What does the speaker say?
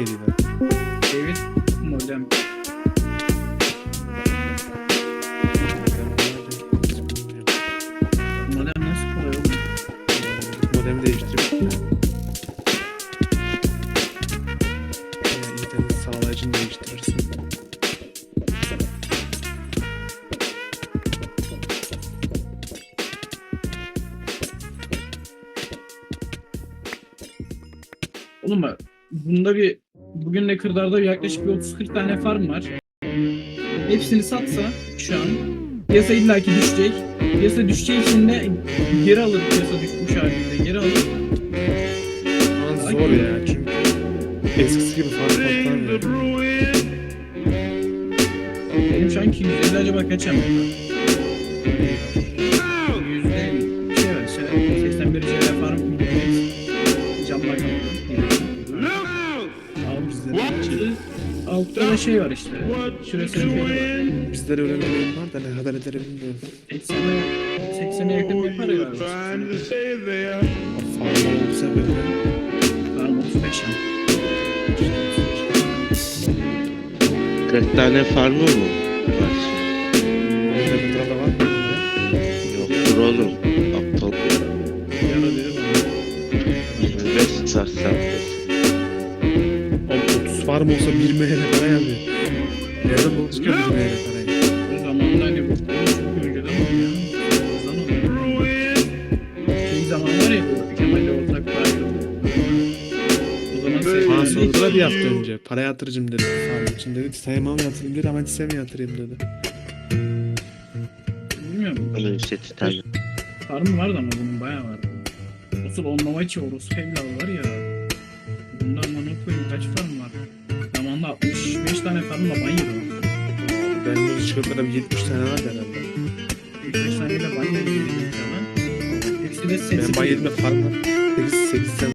miydi? David modem. Modem nasıl kolay oğlum? Modemi değiştirip yani internet sağlayıcını değiştirirsin. Oğlum bak bunda bir bugün kırdarda bir yaklaşık bir 30-40 tane farm var. Hepsini satsa şu an piyasa illaki düşecek. Piyasa düşeceği için de geri alır piyasa düşmüş halinde geri alır. Ama zor ya çünkü eskisi gibi fark patlamıyor. Benim şu anki 150 acaba kaç ama? Yüzde şey var işte 81 şeyler farm cam bakalım. Altta, da şey var işte. Küresel bir var. Bizlere öyle bir oyun var da ne kadar eder bilmiyorum. 80'e 80'e yakın yapar galiba. Farm olsa böyle. Farm 35 am. 40 tane farmı mı var? Bir var mı? Yoktur oğlum. Aptal bir bana. 25 satsan. Oğlum 30 farm olsa 1 meyre para yazıyor. Nereden bulacak 1 meyre parayı? O zamanında hani bu çok önceden oldu ya. Şey ya bu Kemal'le ortak. O zaman sevgili sordular bir hafta önce. Para yatıracağım dedi. Farm için dedi. Sayamam yatırayım dedi ama hisse mi yatırayım dedi. bilmiyorum. Onun seti tabii. Farmı vardı ama bunun bayağı vardı. Asıl onlama içi orospu evladı var ya. Bunda amına koyayım kaç farm var? Zamanında 65 tane farmla ban yedim. Ben bu çıkartlara bir 70 tane var herhalde. 65 tane de ban yedim. Hepsi de Ben bayılma farm var. 8 8 tane